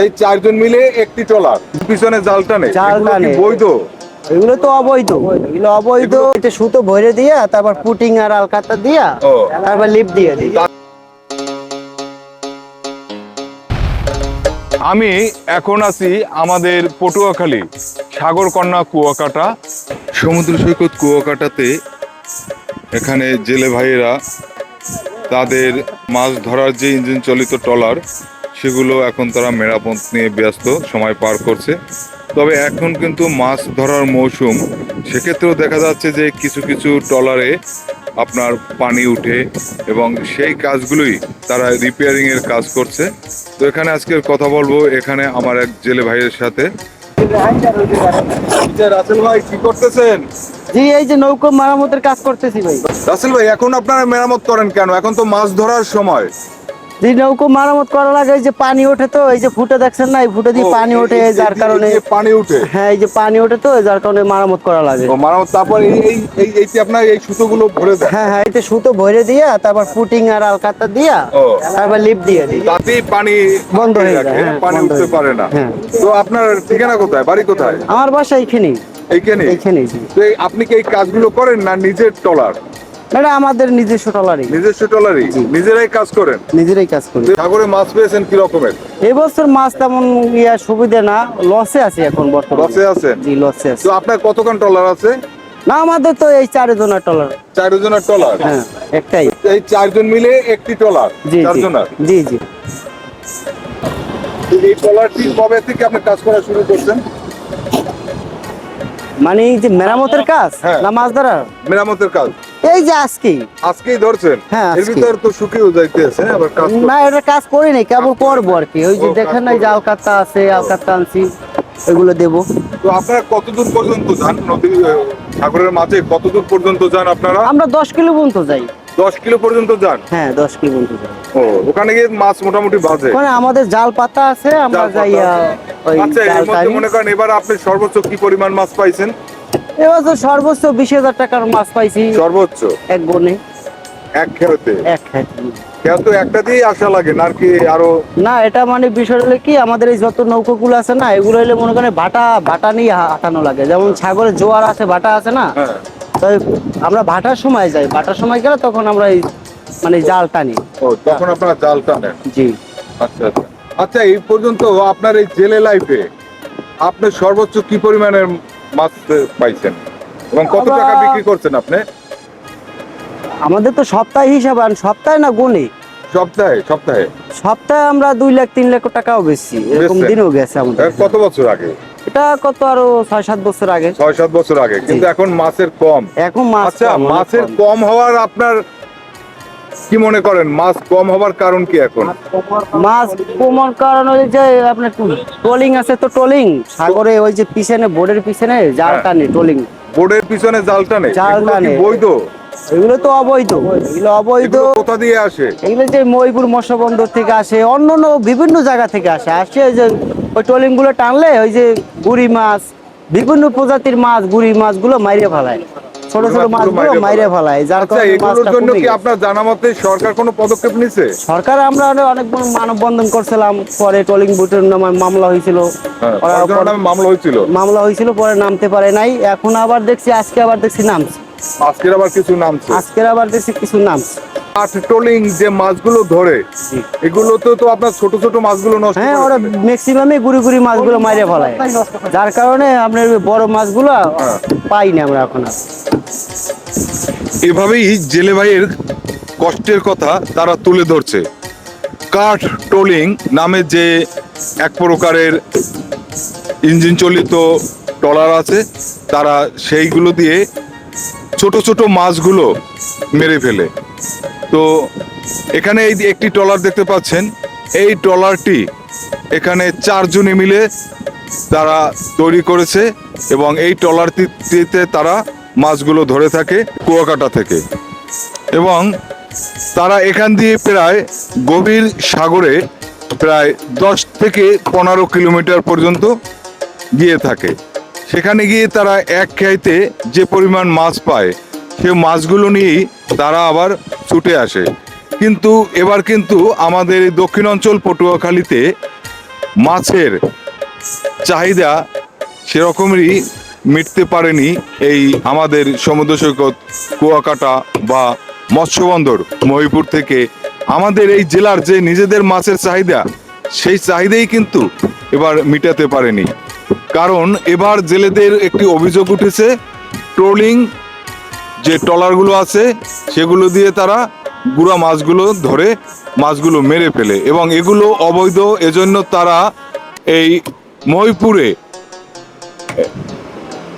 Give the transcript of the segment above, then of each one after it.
এই চারজন মিলে একটি ট্রলার। পিছনে জাল টানে জাল এগুলো বৈধ? এগুলো তো অবৈধ। এগুলো অবৈধ। এটা সুতো ভরে দিয়া তারপর পুটিং আর আলকাতা দিয়া তারপর লিপ দিয়ে দিই। আমি এখন আছি আমাদের পটুয়াখালী সাগরকন্যা কুয়াকাটা সমুদ্র সৈকত কুয়াকাটাতে। এখানে জেলে ভাইয়েরা তাদের মাছ ধরার যে ইঞ্জিন চালিত ট্রলার সেগুলো এখন তারা মেরামত নিয়ে ব্যস্ত সময় পার করছে। তবে এখন কিন্তু মাছ ধরার মৌসুম। সেক্ষেত্রেও দেখা যাচ্ছে যে কিছু কিছু ট্রলারে আপনার পানি উঠে এবং সেই কাজগুলোই তারা রিপেয়ারিংয়ের কাজ করছে। তো এখানে আজকে কথা বলব এখানে আমার এক জেলে ভাইয়ের সাথে। রাসেল ভাই কি করতেছেন? জি এই যে নৌকো মারামতের কাজ করতেছি ভাই। রাসেল ভাই এখন আপনারা মেরামত করেন কেন? এখন তো মাছ ধরার সময়। যে নৌকো মারামত করা লাগে এই যে পানি ওঠে তো এই যে ফুটে দেখছেন না এই ফুটে দিয়ে পানি ওঠে যার কারণে পানি উঠে হ্যাঁ এই যে পানি ওঠে তো যার কারণে মারামত করা লাগে মারামত তারপর এই এই এই আপনার এই সুতোগুলো ভরে দেয়। হ্যাঁ হ্যাঁ এতে সুতো ভরে দিয়া তারপর পুটিং আর আলকাতা দিয়া তারপর লিপ দিয়ে দিই। তাতেই পানি বন্ধ হয়ে যায়, হ্যাঁ, পানি উঠতে পারে না। হ্যাঁ। তো আপনার ঠিকানা কোথায়? বাড়ি কোথায়? আমার বাসা এইখানেই। এইখানে এইখানেই। তো আপনি কি এই কাজগুলো করেন না নিজের টলার? এটা আমাদের নিজস্ব টলারই নিজস্ব টলারই নিজেরাই কাজ করেন? নিজেরাই কাজ করি। সাগরে মাছ পেয়েছেন কি রকমের? এবছর মাছ তেমন ইয়া সুবিধা না লসে আছে এখন বর্তমানে। লসে আছেন জি লসে আছে। তো আপনার কতক্ষণ টলার আছে? না আমাদের তো এই চারজনের টলার চারজনের টলার হ্যাঁ একটাই। এই চারজন মিলে একটি টলার জি জি। চারজনের? জি জি। এই টলারটি কবে থেকে আপনি কাজ করা শুরু করছেন? মানে এই যে মেরামতের কাজ হ্যাঁ। না মাছ ধরার? মেরামতের কাজ। এই যে আজকেই। আজকেই ধরছেন? হ্যাঁ, এর। ভিতরে তো শুকিয়েও যাইতেছে আবার কাজ না এটা কাজ করি নাই কেবল করব আর কি ওই যে দেখেন না যে। আছে আলকাত্তা আনছি এগুলো দেবো। তো আপনারা কতদূর পর্যন্ত যান? নদী সাগরের মাঝে কতদূর পর্যন্ত যান আপনারা? আমরা দশ কিলো পর্যন্ত যাই। দশ কিলো পর্যন্ত যান? হ্যাঁ দশ কিলো পর্যন্ত যাই। ও ওখানে গিয়ে মাছ মোটামুটি বাজে। মানে আমাদের জাল পাতা আছে আমরা যাই আচ্ছা এর মধ্যে মনে করেন এবার আপনি সর্বোচ্চ কি পরিমাণ মাছ পাইছেন? এবছর সর্বোচ্চ বিশ হাজার টাকার মাছ পাইছি। সর্বোচ্চ? এক বনে। এক খেতে? একটা লাগে না কি আরও? না এটা মানে বিষয় হলো কি আমাদের এই যত নৌকোগুলো আছে না এগুলো হলে মনে করেন ভাটা ভাটা নিয়ে হাঁটানো লাগে। যেমন সাগরে জোয়ার আছে ভাটা আছে না হ্যাঁ। তো আমরা ভাটার সময় যাই। ভাটার সময় গেলে তখন আমরা এই মানে জাল টানি। ও তখন আপনারা জাল টানেন? জি। আচ্ছা আচ্ছা। আচ্ছা এই পর্যন্ত আপনার এই জেলে লাইফে আপনি সর্বোচ্চ কি পরিমাণের মাছ পাইছেন। এবং কত টাকা বিক্রি করছেন আপনি? আমাদের তো সপ্তাহে হিসাব আন সপ্তাহে না গুণে সপ্তাহে সপ্তাহে। সপ্তাহে আমরা দুই লাখ তিন লাখ টাকাও বেশি এরকম? দিনও গেছে আমাদের কত বছর আগে? এটা কত আরও ছয় সাত বছর আগে। ছয় সাত বছর আগে। কিন্তু এখন মাছের কম। এখন মাছ আচ্ছা মাছের। কম হওয়ার আপনার কি মনে করেন মাছ কম হওয়ার কারণ কি এখন? মাছ কমার কারণ ওই যে আপনার ট্রলিং আছে তো ট্রলিং। সাগরে ওই যে পিছনে বোর্ডের পিছনে জাল হ্যাঁ। টানে ট্রলিং। বোর্ডের পিছনে জাল টানে জাল এগুলো কি টানে। বৈধ? এগুলো তো অবৈধ। এগুলো অবৈধ। এগুলো কোথা দিয়ে আসে? এগুলো যে ময়পুর মৎস্য বন্দর থেকে আসে অন্য অন্য বিভিন্ন জায়গা থেকে আসে। আসে ওই যে ওই ট্রলিংগুলো টানলে ওই যে গুড়ি মাছ বিভিন্ন প্রজাতির মাছ গুড়ি মাছগুলো মাইরে ফেলায়। ছোট ছোট মাছগুলো মাইরে ফেলায়। যার আচ্ছা কারণে এগুলোর জন্য কি আপনার জানা মতে সরকার কোনো পদক্ষেপ নিছে সরকার আমরা অনেক মানববন্ধন করছিলাম পরে ট্রলিং বুটের নামে মামলা হয়েছিল। হ্যাঁ, মামলা হয়েছিল? মামলা হয়েছিল পরে নামতে পারে নাই। এখন আবার দেখছি আজকে আবার দেখছি নামছে। আজকের আবার কিছু নামছে? আজকের আবার দেখছি কিছু নামছে। আট ট্রোলিং যে মাছগুলো ধরে এগুলো তো তো আপনার ছোট ছোট মাছগুলো নষ্ট হ্যাঁ ওরা ম্যাক্সিমামই গুড়ি গুড়ি মাছগুলো মাইরে ফেলায়। যার কারণে আপনার বড় মাছগুলো হ্যাঁ। পাই না আমরা এখন। এভাবেই জেলে ভাইয়ের কষ্টের কথা তারা তুলে ধরছে। কাঠ টোলিং নামে যে এক প্রকারের ইঞ্জিন চালিত ট্রলার আছে তারা সেইগুলো দিয়ে ছোট ছোট মাছগুলো মেরে ফেলে। তো এখানে এই একটি ট্রলার দেখতে পাচ্ছেন। এই ট্রলারটি এখানে চারজনে মিলে তারা তৈরি করেছে এবং এই ট্রলারটিতে তারা মাছগুলো ধরে থাকে কুয়াকাটা থেকে। এবং তারা এখান দিয়ে প্রায় গভীর সাগরে প্রায় দশ থেকে পনেরো কিলোমিটার পর্যন্ত গিয়ে থাকে। সেখানে গিয়ে তারা এক খাইতে যে পরিমাণ মাছ পায়, সে মাছগুলো নিয়েই তারা আবার ছুটে আসে। কিন্তু এবার কিন্তু আমাদের এই দক্ষিণ অঞ্চল পটুয়াখালীতে মাছের চাহিদা সেরকমই মিটতে পারেনি এই আমাদের সমুদ্র সৈকত, কুয়াকাটা বা মৎস্যবন্দর মহিপুর থেকে। আমাদের এই জেলার যে নিজেদের মাছের চাহিদা, সেই চাহিদাই কিন্তু এবার মিটাতে পারেনি। কারণ এবার জেলেদের একটি অভিযোগ উঠেছে, ট্রোলিং যে ট্রলারগুলো আছে, সেগুলো দিয়ে তারা গুড়া মাছগুলো ধরে মাছগুলো মেরে ফেলে এবং এগুলো অবৈধ। এজন্য তারা এই মহিপুরে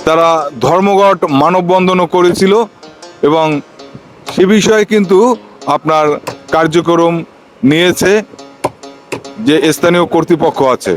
তারা ধর্মঘট, মানববন্ধনও করেছিল এবং সে বিষয়ে কিন্তু আপনার কার্যক্রম নিয়েছে যে স্থানীয় কর্তৃপক্ষ আছে।